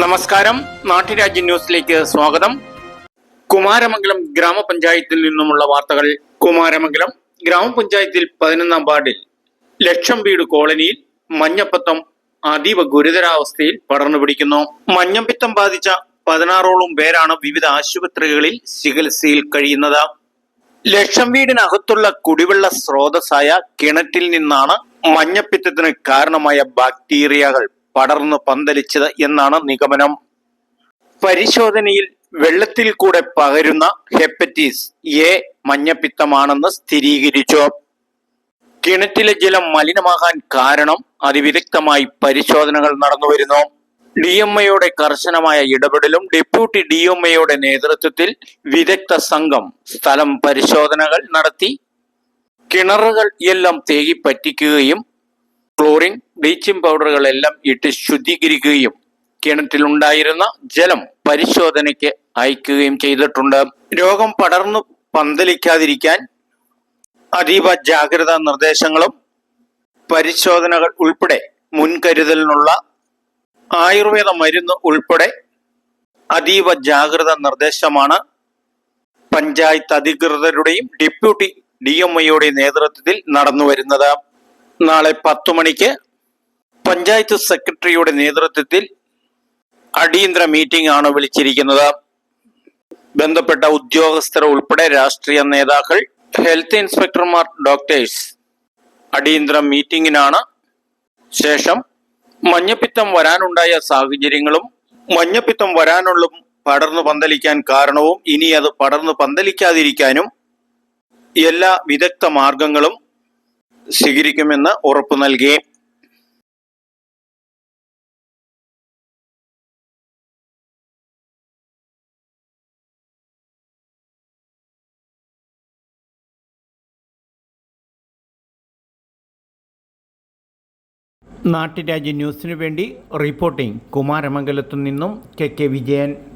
നമസ്കാരം. നാട്ടുരാജ്യ ന്യൂസിലേക്ക് സ്വാഗതം. കുമാരമംഗലം ഗ്രാമപഞ്ചായത്തിൽ നിന്നുമുള്ള വാർത്തകൾ. കുമാരമംഗലം ഗ്രാമപഞ്ചായത്തിൽ പതിനൊന്നാം വാർഡിൽ ലക്ഷം വീട് കോളനിയിൽ മഞ്ഞപ്പത്തം അതീവ ഗുരുതരാവസ്ഥയിൽ പടർന്നു പിടിക്കുന്നു. മഞ്ഞപ്പിത്തം ബാധിച്ച പതിനാറോളം പേരാണ് വിവിധ ആശുപത്രികളിൽ ചികിത്സയിൽ കഴിയുന്നത്. ലക്ഷം വീടിനകത്തുള്ള കുടിവെള്ള സ്രോതസ്സായ കിണറ്റിൽ നിന്നാണ് മഞ്ഞപ്പിത്തത്തിന് കാരണമായ ബാക്ടീരിയകൾ പടർന്നു പന്തലിച്ചത് എന്നാണ് നിഗമനം. പരിശോധനയിൽ വെള്ളത്തിൽ കൂടെ പകരുന്ന ഹെപ്പറ്റീസ് എ മഞ്ഞപ്പിത്തമാണെന്ന് സ്ഥിരീകരിച്ചു. കിണറ്റിലെ ജലം മലിനമാകാൻ കാരണം അതിവിദഗ്ധമായി പരിശോധനകൾ നടന്നുവരുന്നു. ഡി എം എയുടെ കർശനമായ ഇടപെടലും ഡെപ്യൂട്ടി ഡി എം എയുടെ നേതൃത്വത്തിൽ വിദഗ്ധ സംഘം സ്ഥലം പരിശോധനകൾ നടത്തി. കിണറുകൾ എല്ലാം തേകി പറ്റിക്കുകയും ക്ലോറിൻ ബ്ലീച്ചിങ് പൗഡറുകളെല്ലാം ഇട്ട് ശുദ്ധീകരിക്കുകയും കിണറ്റിലുണ്ടായിരുന്ന ജലം പരിശോധനയ്ക്ക് അയക്കുകയും ചെയ്തിട്ടുണ്ട്. രോഗം പടർന്നു പന്തലിക്കാതിരിക്കാൻ അതീവ ജാഗ്രതാ നിർദ്ദേശങ്ങളും പരിശോധനകൾ ഉൾപ്പെടെ മുൻകരുതലിനുള്ള ആയുർവേദ മരുന്ന് ഉൾപ്പെടെ അതീവ ജാഗ്രത നിർദ്ദേശമാണ്. പഞ്ചായത്ത് അധികൃതരുടെയും ഡെപ്യൂട്ടി ഡി എം ഐയുടെയും നേതൃത്വത്തിൽ നടന്നു വരുന്നത് നാളെ പത്തു മണിക്ക് പഞ്ചായത്ത് സെക്രട്ടറിയുടെ നേതൃത്വത്തിൽ അടിയന്തര മീറ്റിംഗ് ആണ് വിളിച്ചിരിക്കുന്നത്. ബന്ധപ്പെട്ട ഉദ്യോഗസ്ഥർ ഉൾപ്പെടെ രാഷ്ട്രീയ നേതാക്കൾ ഹെൽത്ത് ഇൻസ്പെക്ടർമാർ ഡോക്ടേഴ്സ് അടിയന്തര മീറ്റിംഗിനാണ് ശേഷം മഞ്ഞപ്പിത്തം വരാനുണ്ടായ സാഹചര്യങ്ങളും മഞ്ഞപ്പിത്തം വരാനുള്ള പടർന്നു പന്തലിക്കാൻ കാരണവും ഇനി അത് പടർന്നു പന്തലിക്കാതിരിക്കാനും എല്ലാ വിദഗ്ധ മാർഗങ്ങളും സ്വീകരിക്കുമെന്ന് ഉറപ്പ് നൽകി. നാട്ടുരാജ്യ ന്യൂസിനു വേണ്ടി റിപ്പോർട്ടിംഗ് കുമാരമംഗലത്തു നിന്നും കെ കെ വിജയൻ.